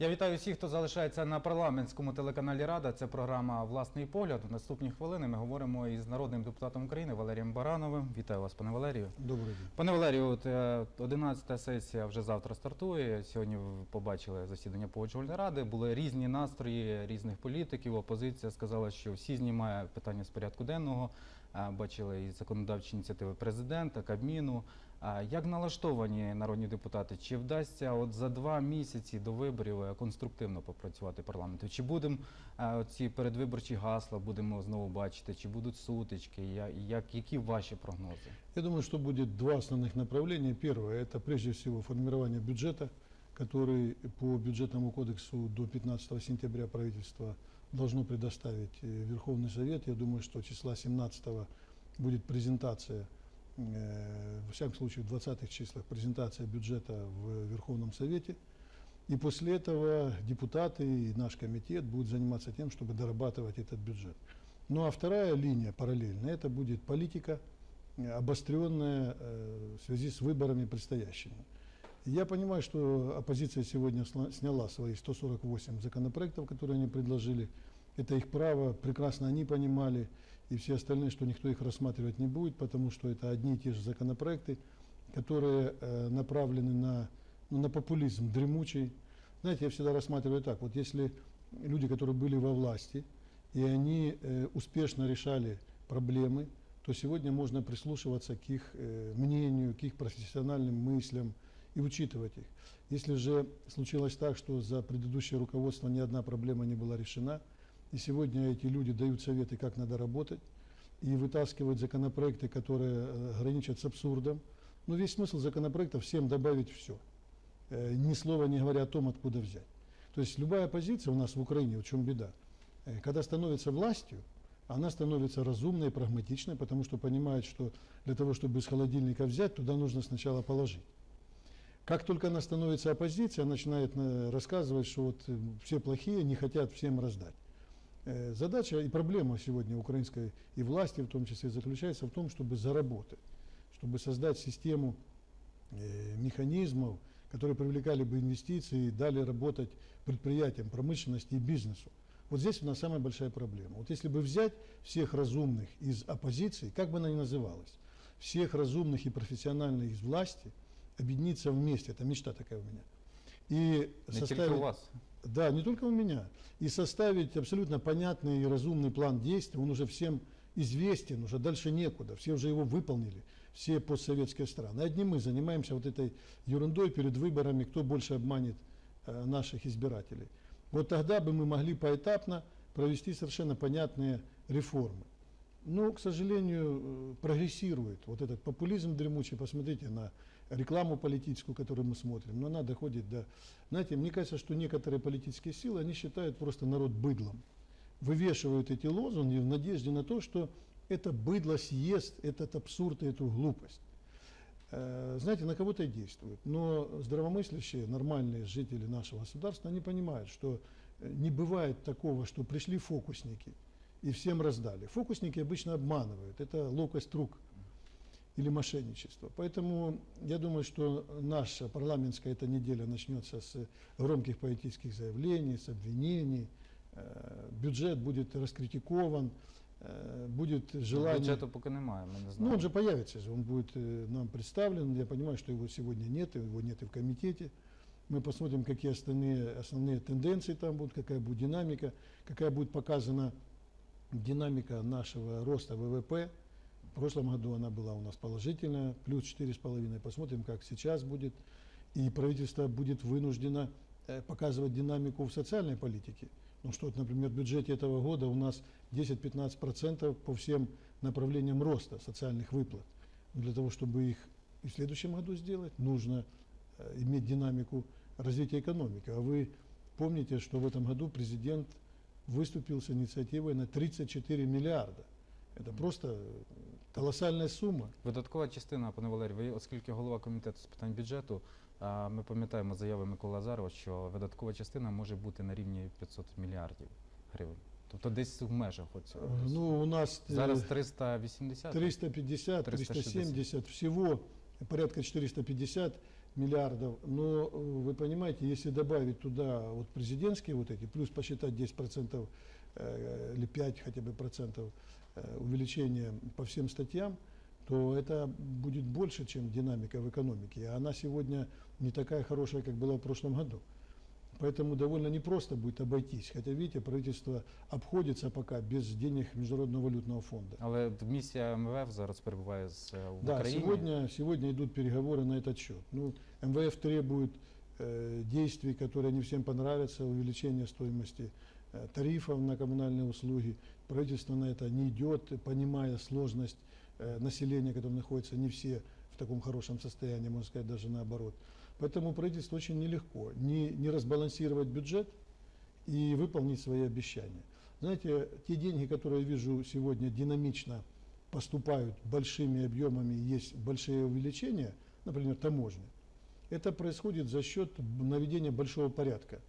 Я вітаю всіх, хто залишається на парламентському телеканалі Рада. Це програма Власний погляд. У наступні хвилини ми говоримо із народним депутатом України Валерієм Барановим. Вітаю вас, пане Валерію. Добрый день. Пане Валерію, от е, 11 сесія вже завтра стартує. Сьогодні ви побачили засідання погоджувальної ради. Були різні настрої різних політиків. Опозиція сказала, що всі знімає питання з порядку денного. Е, Бачили і законодавчі ініціативи президента, Кабміну. А Як налаштовані народні депутати? Чи вдасться от за два місяці до виборів е, конструктивно попрацювати парламенту? Чи будемо е, ці передвиборчі гасла будемо знову бачити? Чи будуть сутички? Я- Як які ваші прогнози? Я думаю, что будет два основных направления. Первое – это прежде всего формирование бюджета, который по бюджетному кодексу до 15 сентября правительство должно предоставить э, Верховный Совет. Я думаю, что числа 17 будет презентация, э, во всяком случае в 20-х числах презентация бюджета в Верховном Совете. И после этого депутаты и наш комитет будут заниматься тем, чтобы дорабатывать этот бюджет. Ну а вторая линия параллельно, это будет политика, э, обостренная э, в связи с выборами предстоящими. Я понимаю, что оппозиция сегодня сняла свои 148 законопроектов, которые они предложили. Это их право, прекрасно они понимали, и все остальные, что никто их рассматривать не будет, потому что это одни и те же законопроекты, которые э, направлены на, ну, на популизм дремучий. Знаете, я всегда рассматриваю так, вот если люди, которые были во власти, и они э, успешно решали проблемы, то сегодня можно прислушиваться к их э, мнению, к их профессиональным мыслям и учитывать их. Если же случилось так, что за предыдущее руководство ни одна проблема не была решена, и сегодня эти люди дают советы, как надо работать, и вытаскивают законопроекты, которые э, граничат с абсурдом, ну весь смысл законопроекта всем добавить все, э, ни слова не говоря о том, откуда взять. То есть любая оппозиция у нас в Украине, в чем беда, э, когда становится властью, она становится разумной, прагматичной, потому что понимает, что для того, чтобы из холодильника взять, туда нужно сначала положить. Как только она становится оппозицией, она начинает рассказывать, что вот все плохие, не хотят всем раздать. Э, Задача и проблема сегодня украинской и власти, в том числе, заключается в том, чтобы заработать, чтобы создать систему э, механизмов, которые привлекали бы инвестиции и дали работать предприятиям, промышленности и бизнесу. Вот здесь у нас самая большая проблема. Вот если бы взять всех разумных из оппозиции, как бы она ни называлась, всех разумных и профессиональных из власти, объединиться вместе, это мечта такая у меня. И Не тільки у вас. Да, не только у меня. И составить абсолютно понятный и разумный план действий, он уже всем известен, уже дальше некуда, все уже его выполнили, все постсоветские страны. Одни мы занимаемся вот этой ерундой перед выборами, кто больше обманет э, наших избирателей. Вот тогда бы мы могли поэтапно провести совершенно понятные реформы. Но, к сожалению, э, прогрессирует вот этот популизм дремучий. Посмотрите на рекламу политическую, которую мы смотрим. Но она доходит до... Знаете, мне кажется, что некоторые политические силы, они считают просто народ быдлом. Вывешивают эти лозунги в надежде на то, что это быдло съест этот абсурд и эту глупость. Э, Знаете, на кого-то и действует. Но здравомыслящие, нормальные жители нашего государства, они понимают, что э, не бывает такого, что пришли фокусники и всем раздали. Фокусники обычно обманывают. Это ловкость рук или мошенничество. Поэтому я думаю, что наша парламентская эта неделя начнется с громких политических заявлений, с обвинений. Э, Бюджет будет раскритикован, э, будет желание... Бюджету поки немає. Ми не Ну, знаємо. он же появится же, он будет э, нам представлен. Я понимаю, что его сегодня нет, его нет и в комитете. Мы посмотрим, какие основные, основные тенденции там будут, какая будет динамика, какая будет показана динамика нашего роста ВВП. В прошлом году она была у нас положительная, плюс 4,5. Посмотрим, как сейчас будет. И правительство будет вынуждено э, показывать динамику в социальной политике. Ну что, например, в бюджете этого года у нас 10-15% по всем направлениям роста социальных выплат. Для того, чтобы их и в следующем году сделать, нужно э, иметь динамику развития экономики. А вы помните, что в этом году президент выступил с инициативой на 34 миллиарда. Это просто э, колоссальная сумма. Видаткова частина, пане Валерію, ви, оскільки голова комітету з питань бюджету, а, ми пам'ятаємо заяви Миколи Азарова, що видаткова частина може бути на рівні 500 мільярдів гривень. Тобто десь в межах оцього. Э, Ну, у нас э, Зараз 380. 350, 360. 370, всего порядка 450. миллиардов. Но э, вы понимаете, если добавить туда вот президентские вот эти, плюс посчитать 10 процентов э, или 5 хотя бы процентов э, увеличения по всем статьям, то это будет больше, чем динамика в экономике. А она сегодня не такая хорошая, как была в прошлом году. Поэтому довольно непросто будет обойтись. Хотя, видите, правительство обходится пока без денег Международного валютного фонда. Але от місія МВФ зараз перебуває з, е, в Да, Україні. сегодня, сегодня идут переговоры на этот счет. Ну, МВФ требует э, действий, которые не всем понравятся, увеличения стоимости э, тарифов на коммунальные услуги. Правительство на это не идет, понимая сложность э, населения, которое находится не все в таком хорошем состоянии, можно сказать, даже наоборот. Поэтому правительству очень нелегко не, не разбалансировать бюджет и выполнить свои обещания. Знаете, те деньги, которые я вижу сегодня динамично поступают большими объемами, есть большие увеличения, например, таможни, это происходит за счет наведения большого порядка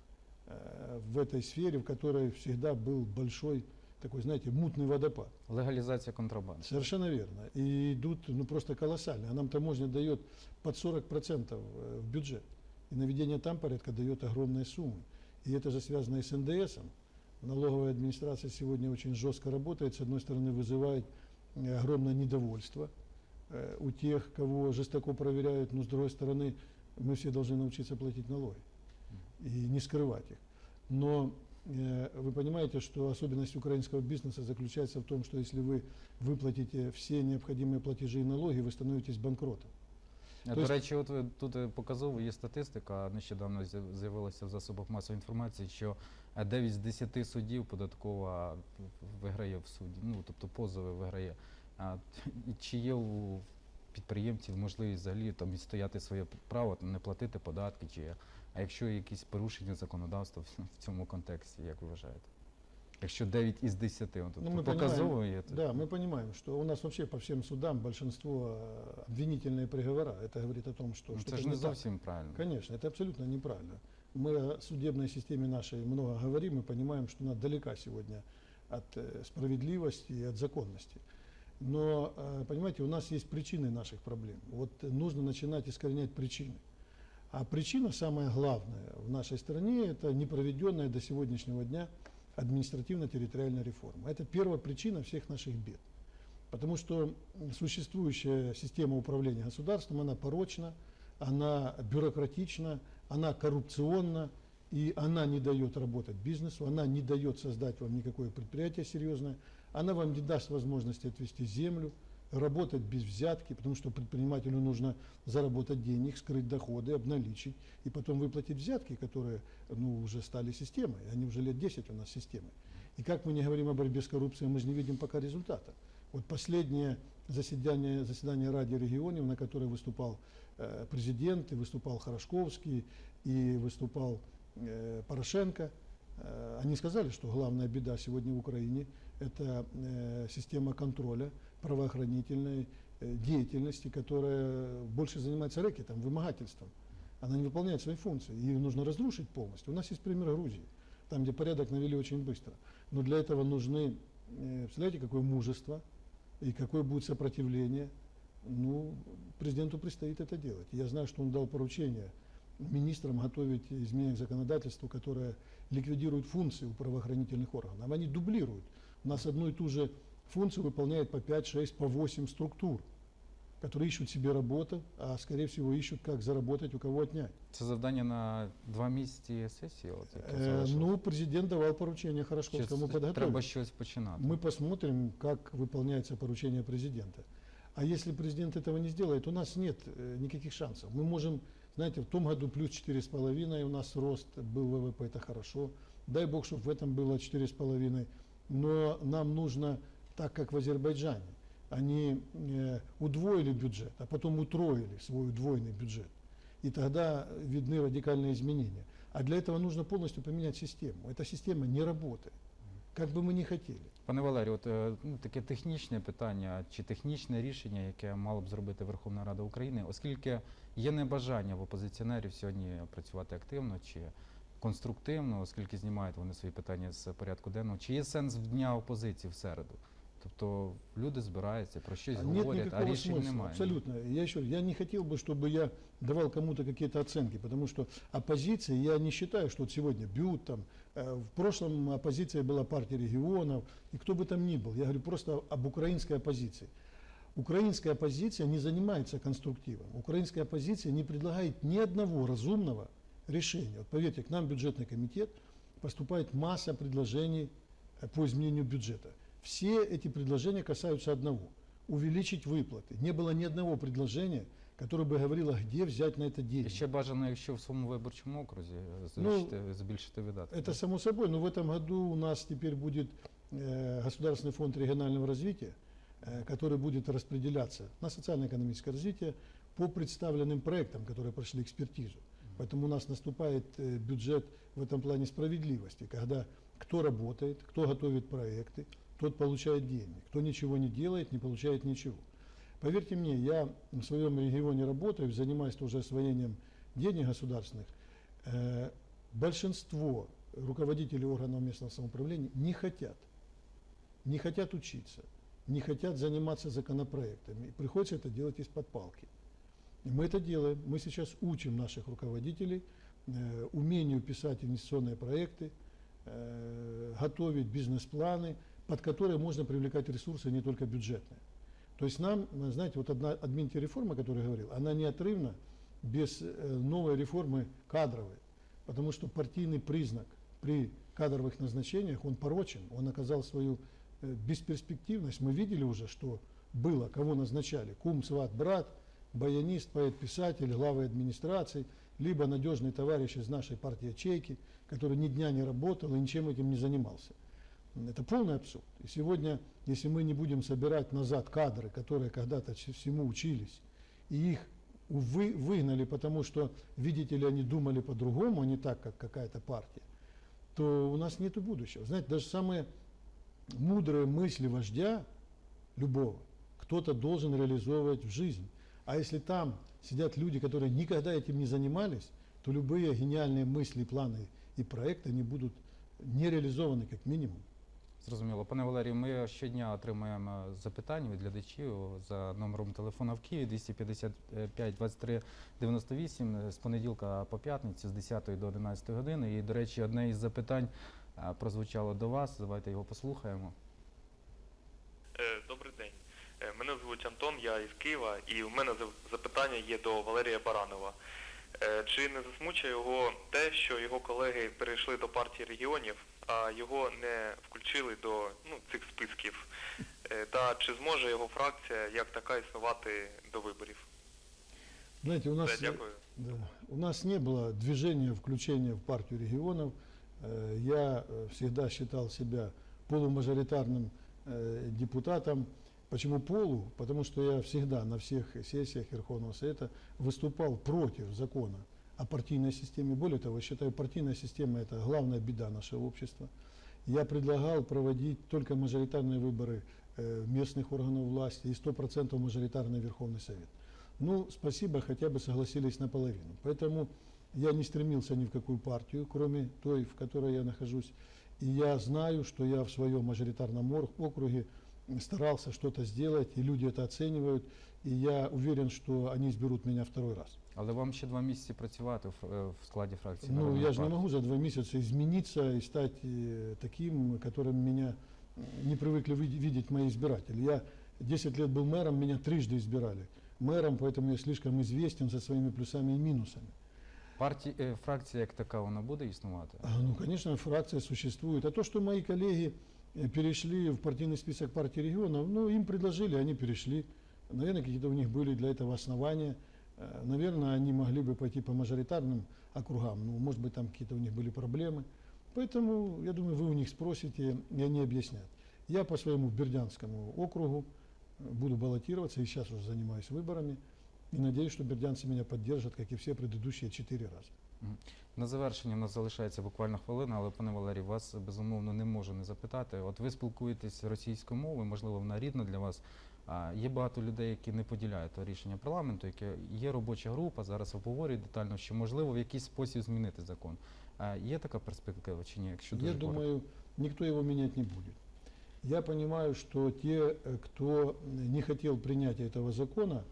э, в этой сфере, в которой всегда был большой такой, знаете, мутный водопад. Легалізація контрабанди. Совершенно верно. И идут ну, просто колоссальные. А нам таможня дает под 40% э, в бюджет. И наведение там порядка дает огромные суммы. И это же связано и с НДСом. Налоговая администрация сегодня очень жестко работает. С одной стороны, вызывает э, огромное недовольство э, у тех, кого жестоко проверяют, но с другой стороны, мы все должны научиться платить налоги и не скрывать их. Но вы понимаете, что особенность украинского бизнеса заключается в том, что если вы выплатите все необходимые платежи и налоги, вы становитесь банкротом. До Тобто- речі, от ви тут е, показово є статистика. Нещодавно з'яв- з'явилася в засобах масової інформації, що е, 9 з 10 судів податкова виграє в суді. Ну тобто позови виграє. А т- і чи є у підприємців можливість взагалі там відстояти своє право не платити податки? Чи а якщо є якісь порушення законодавства в- в цьому контексті, як ви вважаєте? Якщо 9 із 10, от, тобто Ну, мы показово понимаем, є. то- Да, мы понимаем, что у нас вообще по всем судам большинство э, обвинительные приговора. Это говорит о том, что Ну, что-то це ж не не так. зовсім правильно. Конечно, это абсолютно неправильно. Мы о судебной системе нашей много говорим и понимаем, что она далека сегодня от э, справедливости и от законности. Но, э, понимаете, у нас есть причины наших проблем. Вот э, нужно начинать искоренять причины. А причина самая главная в нашей стране – это непроведенная до сегодняшнего дня административно-территориальная реформа. Это первая причина всех наших бед. Потому что существующая система управления государством, она порочна, она бюрократична, она коррупционна, и она не дает работать бизнесу, она не дает создать вам никакое предприятие серьезное, она вам не даст возможности отвести землю, работать без взятки, потому что предпринимателю нужно заработать денег, скрыть доходы, обналичить, и потом выплатить взятки, которые ну, уже стали системой, они уже лет 10 у нас системой. И как мы не говорим о борьбе с коррупцией, мы же не видим пока результата. Вот последнее заседание, заседание Ради регионов, на которое выступал э, президент, и выступал Хорошковский, и выступал э, Порошенко, э, они сказали, что главная беда сегодня в Украине – это э, система контроля правоохранительной э, деятельности, которая больше занимается рэкетом, вымогательством. Она не выполняет свои функции, ее нужно разрушить полностью. У нас есть пример Грузии, там, где порядок навели очень быстро. Но для этого нужны, э, представляете, какое мужество и какое будет сопротивление. Ну, президенту предстоит это делать. Я знаю, что он дал поручение министрам готовить изменения к законодательству, которое ликвидирует функции у правоохранительных органов. Они дублируют. У нас одну и ту же функцию выполняет по 5, 6, по 8 структур, которые ищут себе работу, а скорее всего ищут, как заработать, у кого отнять. Це завдання на два місяці сесії. От, яке Э, залишилось? ну, президент давал поручение Чи Хорошковскому це подготовить. треба щось починати. Мы посмотрим, как выполняется поручение президента. А если президент этого не сделает, у нас нет э, никаких шансов. Мы можем, знаете, в том году плюс 4,5 у нас рост был ВВП, это хорошо. Дай бог, чтобы в этом было 4,5. Но нам нужно, так как в Азербайджане, они э, удвоили бюджет, а потом утроили свой удвоенный бюджет. И тогда видны радикальные изменения. А для этого нужно полностью поменять систему. Эта система не работает, как бы мы ни хотели. Пане Валерію, от е, ну, таке технічне питання чи технічне рішення, яке мало б зробити Верховна Рада України, оскільки є небажання в опозиціонерів сьогодні працювати активно чи конструктивно, оскільки знімають вони свої питання з порядку денного. Чи є сенс в дня опозиції в середу? Тобто люди збираються, про щось А Нет говорять, а рішень смысла, немає. абсолютно. Я еще я не хотел бы, чтобы я давал кому-то какие-то оценки, потому что оппозиция, я не считаю, что вот сегодня бьют там, э, в прошлом оппозиция была партия регионов, и кто бы там ни был, я говорю просто об украинской оппозиции. Украинская оппозиция не занимается конструктивом, украинская оппозиция не предлагает ни одного разумного решения. Вот поверьте, к нам бюджетный комитет поступает масса предложений э, по изменению бюджета. Все эти предложения касаются одного – увеличить выплаты. Не было ни одного предложения, которое бы говорило, где взять на это І деньги. ще бажано, якщо в своєму виборчому окрузі е, Ну, збільшити, збільшити видатки. Это само собой, но в этом году у нас теперь будет э, Государственный фонд регионального развития, э, который будет распределяться на социально-экономическое развитие по представленным проектам, которые прошли экспертизу. Поэтому у нас наступает э, бюджет в этом плане справедливости, когда кто работает, кто готовит проекты, тот получает деньги, кто ничего не делает, не получает ничего. Поверьте мне, я в своем регионе работаю, занимаюсь тоже освоением денег государственных. Э, большинство руководителей органов местного самоуправления не хотят, не хотят учиться, не хотят заниматься законопроектами. Приходится это делать из-под палки. Мы это делаем. Мы сейчас учим наших руководителей э, умению писать инвестиционные проекты, э, готовить бизнес-планы, под которые можно привлекать ресурсы не только бюджетные. То есть нам, э, знаете, вот одна админти-реформа, о которой я говорил, она неотрывна без э, новой реформы кадровой. Потому что партийный признак при кадровых назначениях, он порочен, он оказал свою э, бесперспективность. Мы видели уже, что было, кого назначали. Кум, сват, брат, баянист, поэт, писатель, главы администрации, либо надежный товарищ из нашей партии ячейки, который ни дня не работал и ничем этим не занимался. Это полный абсурд. И сегодня, если мы не будем собирать назад кадры, которые когда-то всему учились, и их увы, выгнали, потому что, видите ли, они думали по-другому, а не так, как какая-то партия, то у нас нет будущего. Знаете, даже самые мудрые мысли вождя любого кто-то должен реализовывать в жизнь. А если там сидят люди, которые никогда этим не занимались, то любые гениальные мысли, планы и проекты, они будут не реализованы как минимум. Зрозуміло. Пане Валерію, ми щодня отримуємо запитання від глядачів за номером телефону в Києві 255 23 98 е, з понеділка по п'ятницю з 10 до 11 години. І, до речі, одне із запитань прозвучало до вас. Давайте його послухаємо. Е, Добрий день. Е, Мене звуть Антон, я із Києва, і у мене зап- запитання є до Валерія Баранова. Е, Чи не засмучує його те, що його колеги перейшли до партії регіонів, а його не включили до ну, цих списків? Е, Та чи зможе його фракція як така існувати до виборів? Знаете, у Все, нас, дякую. да, у нас не было движения включения в партию регионов. Э, Я э, всегда считал себя полумажоритарным э, депутатом. Почему полу? Потому что я всегда на всех сессиях Верховного Совета выступал против закона о партийной системе. Более того, считаю, партийная система – это главная беда нашего общества. Я предлагал проводить только мажоритарные выборы э, местных органов власти и 100% мажоритарный Верховный Совет. Ну, спасибо, хотя бы согласились наполовину. Поэтому я не стремился ни в какую партию, кроме той, в которой я нахожусь. И я знаю, что я в своем мажоритарном ор- округе старался что-то сделать, и люди это оценивают. И я уверен, что они изберут меня второй раз. Але вам ще два місяці працювати в, е, в складі фракції. Ну, Народного я же не партії. могу за два месяца измениться и стать э, таким, которым меня э, не привыкли види- видеть мои избиратели. Я 10 лет был мэром, меня трижды избирали мэром, поэтому я слишком известен со своими плюсами и минусами. Партії, е, фракція як така, вона буде існувати? А, Ну, конечно, фракция существует. А то, что мои коллеги э, перешли в партийный список партии регионов, ну, им предложили, они перешли. Наверное, какие-то у них были для этого основания. Э, Наверное, они могли бы пойти по мажоритарным округам. Ну, может быть, там какие-то у них были проблемы. Поэтому, я думаю, вы у них спросите, и они объяснят. Я по своему Бердянскому округу э, буду баллотироваться, и сейчас уже занимаюсь выборами. И надеюсь, что бердянцы меня поддержат, как и все предыдущие четыре раза. На завершення в нас залишається буквально хвилина, але пане Валерій, вас безумовно не можу не запитати. От ви спілкуєтесь російською мовою, можливо, вона рідна для вас. А є багато людей, які не поділяють то рішення парламенту, яке є робоча група, зараз обговорюють детально, що можливо в якийсь спосіб змінити закон. А є така перспектива чи ні? Якщо Я дуже коротко? думаю, никто его менять не будет. Я понимаю, что те, э, кто не хотел принятия этого закона,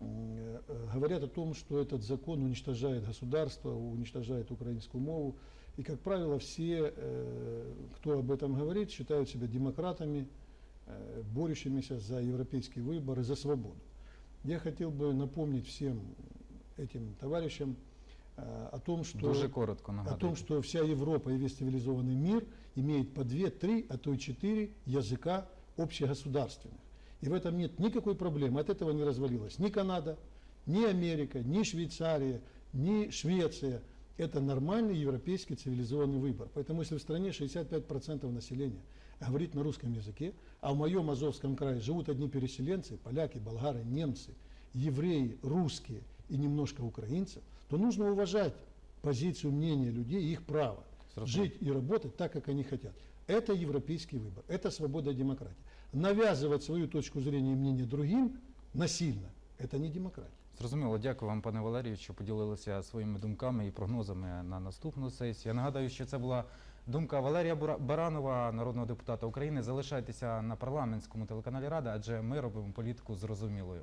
м, э, говорят о том, что этот закон уничтожает государство, уничтожает украинскую мову. И, как правило, все, э, кто об этом говорит, считают себя демократами, э, борющимися за европейский выбор и за свободу. Я хотел бы напомнить всем этим товарищам э, о том, что Дуже коротко о том, что вся Европа и весь цивилизованный мир имеет по две, три, а то и четыре языка общегосударственных. И в этом нет никакой проблемы. От этого не развалилась ни Канада, ни Америка, ни Швейцария, ни Швеция. Это нормальный европейский цивилизованный выбор. Поэтому если в стране 65% населения говорит на русском языке, а в моем Азовском крае живут одни переселенцы, поляки, болгары, немцы, евреи, русские и немножко украинцев, то нужно уважать позицию, мнение людей и их право Зрозуміло. жить и работать так, как они хотят. Это европейский выбор, это свобода и демократия. Навязывать свою точку зрения и мнение другим насильно – это не демократия. Зрозуміло, дякую вам, пане Валерію, що поділилися своїми думками і прогнозами на наступну сесію. Я нагадаю, що це була думка Валерія Бура- Баранова, народного депутата України. Залишайтеся на парламентському телеканалі Рада, адже ми робимо політику зрозумілою.